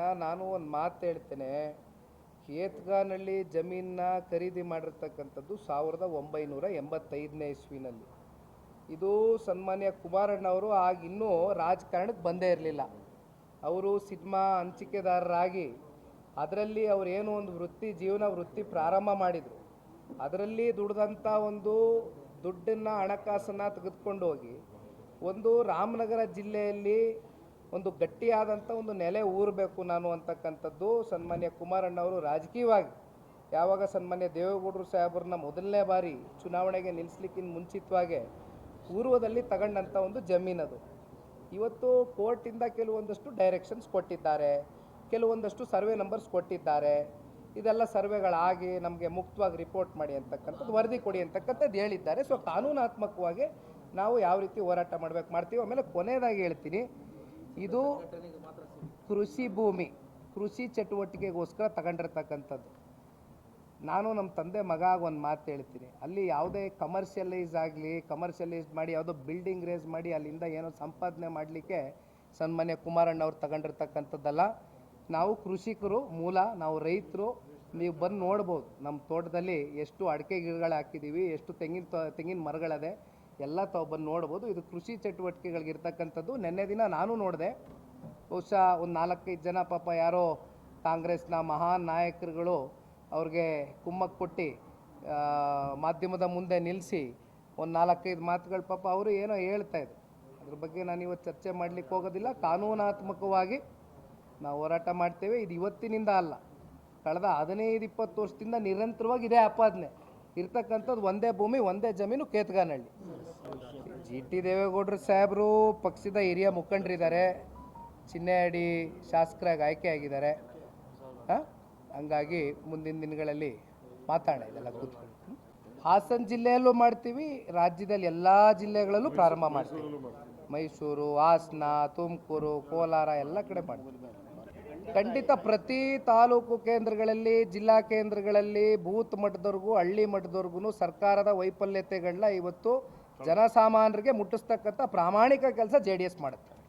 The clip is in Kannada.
ಅಣ್ಣ ನಾನು ಒಂದು ಮಾತು ಹೇಳ್ತೇನೆ ಕೇತ್ಗಾನಹಳ್ಳಿ ಜಮೀನನ್ನ ಖರೀದಿ ಮಾಡಿರ್ತಕ್ಕಂಥದ್ದು ಸಾವಿರದ ಒಂಬೈನೂರ ಎಂಬತ್ತೈದನೇ ಇಸ್ವಿನಲ್ಲಿ. ಇದು ಸನ್ಮಾನ್ಯ ಕುಮಾರಣ್ಣವರು, ಆಗ ಇನ್ನೂ ರಾಜಕಾರಣಕ್ಕೆ ಬಂದೇ ಇರಲಿಲ್ಲ. ಅವರು ಸಿನಿಮಾ ಹಂಚಿಕೆದಾರರಾಗಿ ಅದರಲ್ಲಿ ಅವರೇನು ಒಂದು ವೃತ್ತಿ, ಜೀವನ ವೃತ್ತಿ ಪ್ರಾರಂಭ ಮಾಡಿದರು. ಅದರಲ್ಲಿ ದುಡ್ದಂಥ ಒಂದು ದುಡ್ಡನ್ನು ಹಣಕಾಸನ್ನು ತೆಗೆದುಕೊಂಡು ಹೋಗಿ, ಒಂದು ರಾಮನಗರ ಜಿಲ್ಲೆಯಲ್ಲಿ ಒಂದು ಗಟ್ಟಿಯಾದಂಥ ಒಂದು ನೆಲೆ ಊರಬೇಕು ನಾನು ಅಂತಕ್ಕಂಥದ್ದು ಸನ್ಮಾನ್ಯ ಕುಮಾರಣ್ಣವರು ರಾಜಕೀಯವಾಗಿ. ಯಾವಾಗ ಸನ್ಮಾನ್ಯ ದೇವೇಗೌಡರು ಸಾಹೇಬ್ರನ್ನ ಮೊದಲನೇ ಬಾರಿ ಚುನಾವಣೆಗೆ ನಿಲ್ಲಿಸ್ಲಿಕ್ಕಿಂತ ಮುಂಚಿತವಾಗೆ ಪೂರ್ವದಲ್ಲಿ ತಗೊಂಡಂಥ ಒಂದು ಜಮೀನದು. ಇವತ್ತು ಕೋರ್ಟಿಂದ ಕೆಲವೊಂದಷ್ಟು ಡೈರೆಕ್ಷನ್ಸ್ ಕೊಟ್ಟಿದ್ದಾರೆ, ಕೆಲವೊಂದಷ್ಟು ಸರ್ವೆ ನಂಬರ್ಸ್ ಕೊಟ್ಟಿದ್ದಾರೆ. ಇದೆಲ್ಲ ಸರ್ವೆಗಳಾಗಿ ನಮಗೆ ಮುಕ್ತವಾಗಿ ರಿಪೋರ್ಟ್ ಮಾಡಿ ಅಂತಕ್ಕಂಥದ್ದು, ವರದಿ ಕೊಡಿ ಅಂತಕ್ಕಂಥದ್ದು ಹೇಳಿದ್ದಾರೆ. ಸೊ ಕಾನೂನಾತ್ಮಕವಾಗಿ ನಾವು ಯಾವ ರೀತಿ ಹೋರಾಟ ಮಾಡ್ಬೇಕು ಮಾಡ್ತೀವಿ. ಆಮೇಲೆ ಕೊನೆಯದಾಗಿ ಹೇಳ್ತೀನಿ ಇದು ಕೃಷಿ ಭೂಮಿ, ಕೃಷಿ ಚಟುವಟಿಕೆಗೋಸ್ಕರ ತಗೊಂಡಿರ್ತಕ್ಕಂಥದ್ದು. ನಾನು ನಮ್ಮ ತಂದೆ ಮಗ ಆಗಿ ಒಂದು ಮಾತು ಹೇಳ್ತೀನಿ. ಅಲ್ಲಿ ಯಾವುದೇ ಕಮರ್ಷಿಯಲೈಸ್ ಆಗಲಿ ಕಮರ್ಷಿಯಲೈಸ್ ಮಾಡಿ, ಯಾವುದೋ ಬಿಲ್ಡಿಂಗ್ ರೇಸ್ ಮಾಡಿ, ಅಲ್ಲಿಂದ ಏನೋ ಸಂಪಾದನೆ ಮಾಡಲಿಕ್ಕೆ ಸನ್ಮಾನ್ಯ ಕುಮಾರಣ್ಣವ್ರು ತಗೊಂಡಿರ್ತಕ್ಕಂಥದ್ದಲ್ಲ, ನಾವು ಕೃಷಿಕರು ಮೂಲ, ನಾವು ರೈತರು, ನೀವು ಬಂದು ನೋಡ್ಬೋದು. ನಮ್ಮ ತೋಟದಲ್ಲಿ ಎಷ್ಟು ಅಡಿಕೆ ಗಿಡಗಳು ಹಾಕಿದ್ದೀವಿ ಎಷ್ಟು ತೆಂಗಿನ ತೆಂಗಿನ ಮರಗಳದೆ ಎಲ್ಲ ತಾವು ಬಂದು ನೋಡ್ಬೋದು. ಇದು ಕೃಷಿ ಚಟುವಟಿಕೆಗಳಿಗೆ ಇರ್ತಕ್ಕಂಥದ್ದು ನಿನ್ನೆ ದಿನ ನಾನು ನೋಡಿದೆ. ಬಹುಶಃ ಒಂದು ನಾಲ್ಕೈದು ಜನ ಪಾಪ ಯಾರೋ ಕಾಂಗ್ರೆಸ್ನ ಮಹಾನ್ ನಾಯಕರುಗಳು ಅವ್ರಿಗೆ ಕುಮ್ಮಕ್ಕೆ ಕೊಟ್ಟು ಮಾಧ್ಯಮದ ಮುಂದೆ ನಿಲ್ಲಿಸಿ ಒಂದು ನಾಲ್ಕೈದು ಮಾತುಗಳು ಪಾಪ ಅವರು ಏನೋ ಹೇಳ್ತಾ ಇದ್ರು. ಅದ್ರ ಬಗ್ಗೆ ನಾನು ಇವತ್ತು ಚರ್ಚೆ ಮಾಡಲಿಕ್ಕೆ ಹೋಗೋದಿಲ್ಲ. ಕಾನೂನಾತ್ಮಕವಾಗಿ ನಾವು ಹೋರಾಟ ಮಾಡ್ತೇವೆ. ಇದು ಇವತ್ತಿನಿಂದ ಅಲ್ಲ. ಕಳೆದ ಹದಿನೈದು ಇಪ್ಪತ್ತು ವರ್ಷದಿಂದ ನಿರಂತರವಾಗಿ ಇದೇ ಆಪಾದನೆ. ಇರ್ತಕ್ಕಂಥದ್ದು ಒಂದೇ ಭೂಮಿ, ಒಂದೇ ಜಮೀನು ಕೇತ್ಗಾನಹಳ್ಳಿ. ಜಿ ಟಿ ದೇವೇಗೌಡರು ಸಾಹೇಬರು ಪಕ್ಷದ ಹಿರಿಯ ಮುಖಂಡರಿದ್ದಾರೆ. ಚಿನ್ನೆಹಳ್ಳಿ ಶಾಸಕರಾಗಿ ಆಯ್ಕೆ ಆಗಿದ್ದಾರೆ. ಹಾಂ? ಹಂಗಾಗಿ ಮುಂದಿನ ದಿನಗಳಲ್ಲಿ ಮಾತಾಡೋಣ, ಇದೆಲ್ಲ ಕೂತ್ಕೊಂಡು ಹಾಸನ ಜಿಲ್ಲೆಯಲ್ಲೂ ಮಾಡ್ತೀವಿ, ರಾಜ್ಯದಲ್ಲಿ ಎಲ್ಲ ಜಿಲ್ಲೆಗಳಲ್ಲೂ ಪ್ರಾರಂಭ ಮಾಡ್ತೀವಿ. ಮೈಸೂರು, ಹಾಸನ, ತುಮಕೂರು, ಕೋಲಾರ ಎಲ್ಲ ಕಡೆ ಮಾಡ್ತೀವಿ. ಖಂಡಿತ ಪ್ರತಿ ತಾಲೂಕು ಕೇಂದ್ರಗಳಲ್ಲಿ, ಜಿಲ್ಲಾ ಕೇಂದ್ರಗಳಲ್ಲಿ, ಬೂತ್ ಮಟ್ಟದವರೆಗೂ, ಹಳ್ಳಿ ಮಟ್ಟದವರೆಗೂ ಸರ್ಕಾರದ ವೈಫಲ್ಯತೆಗಳನ್ನ ಇವತ್ತು ಜನಸಾಮಾನ್ಯರಿಗೆ ಮುಟ್ಟಿಸ್ತಕ್ಕಂಥ ಪ್ರಾಮಾಣಿಕ ಕೆಲಸ ಜೆ ಡಿ ಎಸ್ ಮಾಡುತ್ತೆ.